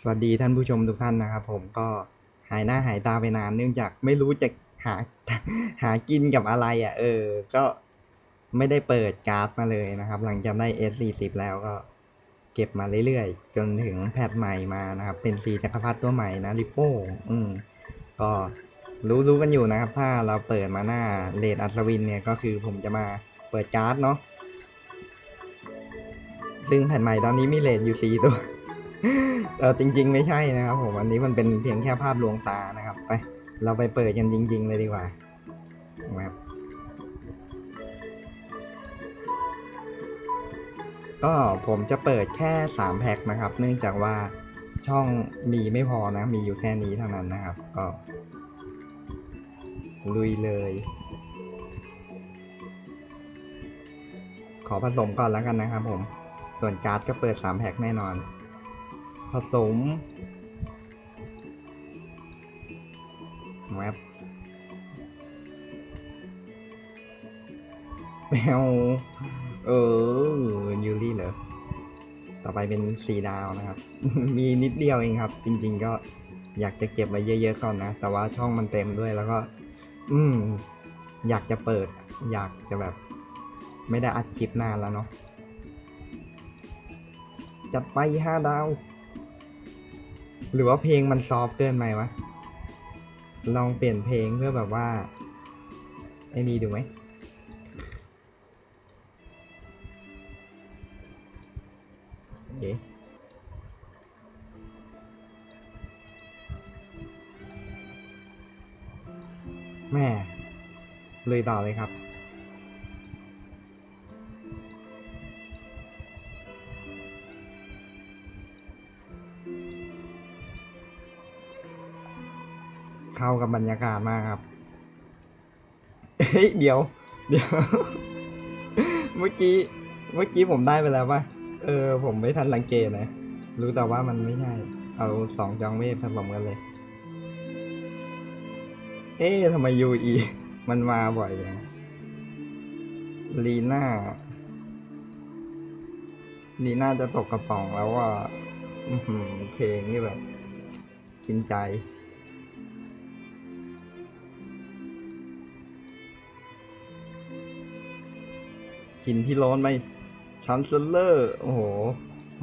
สวัสดีท่านผู้ชมทุกท่านนะครับ ผมก็หายหน้าหายตาไปนานเนื่องจากไม่รู้จะหาหากินกับอะไร อะ เออ ก็ไม่ได้เปิดการ์ดมาเลยนะครับ หลังจากได้ S40 แล้วก็เก็บมาเรื่อยๆ จนถึงแพทใหม่มานะครับ เป็นสีจักรพรรดิตัวใหม่นะริโป้อืม ก็รู้รู้กันอยู่นะครับ ถ้าเราเปิดมาหน้าเลดอัศวินเนี่ยก็คือผมจะมาเปิดการ์ดเนาะซึ่งแผ่นใหม่ตอนนี้มีเลดอยู่สี่ตัว เออจริง ๆ ไม่ใช่นะครับผมอันนี้มันเป็นเพียงแค่ภาพลวงตานะครับ ไป เราไปเปิดกันจริง ๆ เลยดีกว่านะครับก็ผมจะเปิดแค่สามแพ็คนะครับ เนื่องจากว่าช่องมีไม่พอนะ มีอยู่แค่นี้เท่านั้นนะครับ ก็ลุยเลย ขอผสมก่อนแล้วกันนะครับผม ส่วนการ์ดก็เปิดสามแพ็คแน่นอน ผสมแวบแมวเออยูรี่เหรอ ต่อไปเป็นสีดาวนะครับ มีนิดเดียวเองครับ จริง ๆ ก็อยากจะเก็บไว้เยอะ ๆ ก่อนนะ แต่ว่าช่องมันเต็มด้วยแล้วก็ อืม อยากจะเปิด อยากจะแบบ ไม่ได้อัดคลิปนานแล้วเนาะจัดไปห้าดาว หรือว่าเพลงมันซอฟเกินไปวะ ลองเปลี่ยนเพลงเพื่อแบบว่าไอ้นี่ดูไหมเอ๊ะแม่เลยต่อเลยครับ เข้ากับบรรยากาศมากครับ เฮ้ยเดี๋ยว เดี๋ยว เมื่อกี้ เมื่อกี้ผมได้ไปแล้วป่ะ เออ ผมไม่ทันสังเกตนะ รู้แต่ว่ามันไม่ใช่ เอาสองจองเวทผสมกันเลย เอ๊ะทำไมยูอี มันมาบ่อยอย่างลีน่าลีน่าจะตกกระป๋องแล้วว่าเพลงนี่แบบ กินใจ กินที่ร้อนไหมชันเซลเลอร์ โอ้โห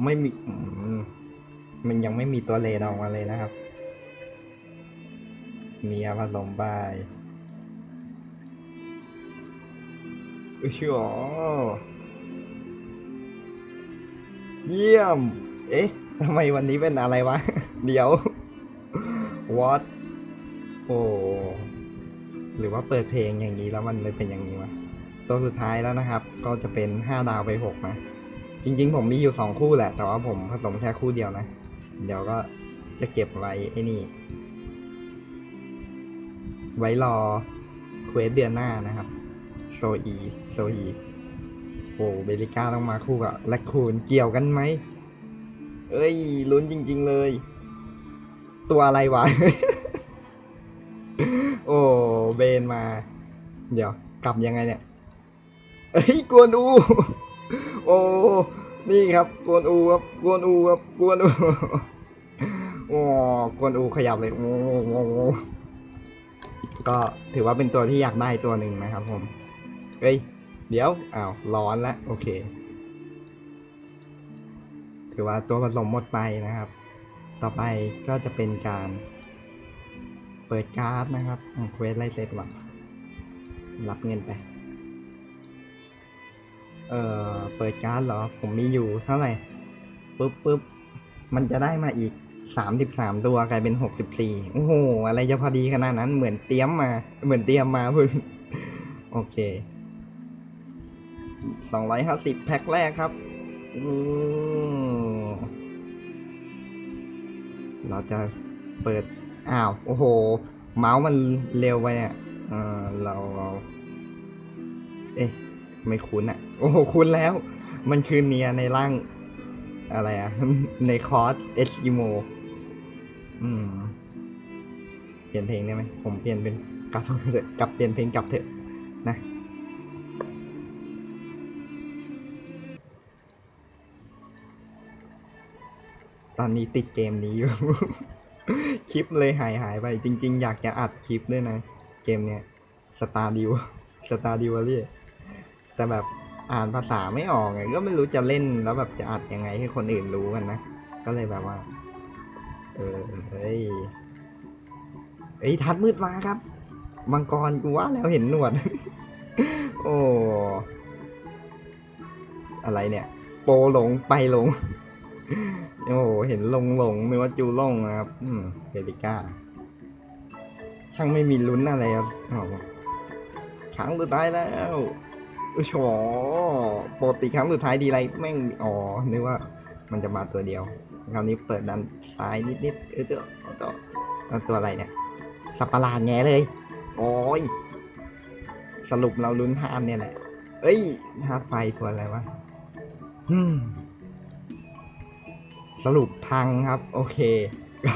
ไม่มีมันยังไม่มีตัวเลนออกมาเลยนะครับเมียผสมไปอุ้ยชัวเยี่ยม เอ๊ะทำไมวันนี้เป็นอะไรวะ เดี๋ยว what โอ้หรือว่าเปิดเพลงอย่างนี้แล้วมันเลยเป็นอย่างนี้วะ ตัวสุดท้ายแล้วนะครับ ก็จะเป็นห้าดาวไปหกนะ จริง ๆ ผมมีอยู่สองคู่แหละ แต่ว่าผมผสมแค่คู่เดียวนะ เดี๋ยวก็จะเก็บไว้ไอ้นี่ ไว้รอเควสเดือนหน้านะครับ โซอีโซอีโอ้เบลิก้าต้องมาคู่กับแลคคูนเกี่ยวกันไหม เอ้ย ลุ้นจริง ๆ เลย ตัวอะไรวะ โอ้ เบนมา เดี๋ยว กลับยังไงเนี่ย เอ้ยกวนอู โอ้นี่ครับกวนอูครับกวนอูครับกวนอูโอ้กวนอูขยับเลยโอ้โอ้ก็ถือว่าเป็นตัวที่อยากได้ตัวหนึ่งนะครับผมเอ้ยเดี๋ยวอ้าวร้อนแล้วโอเค ถือว่าตัวผสมหมดไปนะครับ ต่อไปก็จะเป็นการเปิดการ์ดนะครับเควสไล่เซตว่ะรับเงินไป เอ่อ เปิดการ์ดเหรอ ผมมีอยู่เท่าไหร่ปุ๊บปุ๊บมันจะได้มาอีกสามสิบสามตัวกลายเป็นหกสิบสี่โอ้โห อะไรจะพอดีขนาดนั้น เหมือนเตรียมมา เหมือนเตรียมมาเพิ่งโอเคสองร้อยห้าสิบแพ็คแรกครับอืมเราจะเปิด อ้าว โอ้โห เมาส์มันเร็วไปอะ เออเราเราเอ๊ะ ไม่คุ้นอะ โอ้โหคุ้นแล้ว มันคือเนียในร่าง อะไรอะ ในคอร์สเอสกิโมอืม เปลี่ยนเพลงได้ไหม ผมเปลี่ยนเป็นกลับเถอะกลับเปลี่ยนเพลงกลับเถอะนะตอนนี้ติดเกมนี้อยู่ คลิปเลยหายหายไป จริง ๆ อยากจะอัดคลิปด้วยนะ เกมเนี้ยสตาร์ดิวสตาร์ดิวเรีย แต่แบบอ่านภาษาไม่ออกไงก็ไม่รู้จะเล่นแล้วแบบจะอัดยังไงให้คนอื่นรู้กันนะ ก็เลยแบบว่า เออเฮ้ยเอ้ทัดมืดมาครับ มังกรกูว่าแล้วเห็นหนวด โอ้อะไรเนี่ย โปหลงไปหลง โอ้เห็นลงหลงไม่ว่าจูล่งนะครับ อืมเฮลิก้า ช่างไม่มีลุ้นอะไรครับอ๋อครั้งสุดท้ายแล้ว อุยโฉปกติครั้งสุดท้ายดีไรแม่งอ๋อนึกว่ามันจะมาตัวเดียวคราวนี้เปิดดันซ้ายนิดๆเออตัวตัวเอตัวอะไรเนี่ยสับปะหลาดแง่เลยโอ้ยสรุปเราลุ้นทานเนี่ยแหละ เอ้ยธาไฟตัวอะไรวะสรุปพังครับ โอเค ก็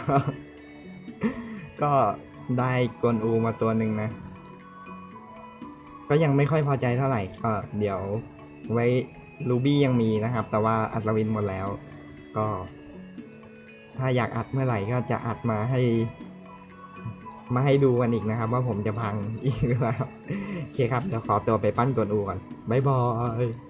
ก็ได้กวนอูมาตัวหนึ่งนะ ก็ยังไม่ค่อยพอใจเท่าไหร่ก็เดี๋ยวไว้ลูบี้ยังมีนะครับ แต่ว่าอัศวินหมดแล้ว ก็ ถ้าอยากอัดเมื่อไหร่ก็จะอัดมาให้ มาให้ดูกันอีกนะครับ ว่าผมจะพังอีกหรือเปล่าโอเคครับเดี๋ยวขอตัวไปปั้นกวนอูก่อน บ๊ายบาย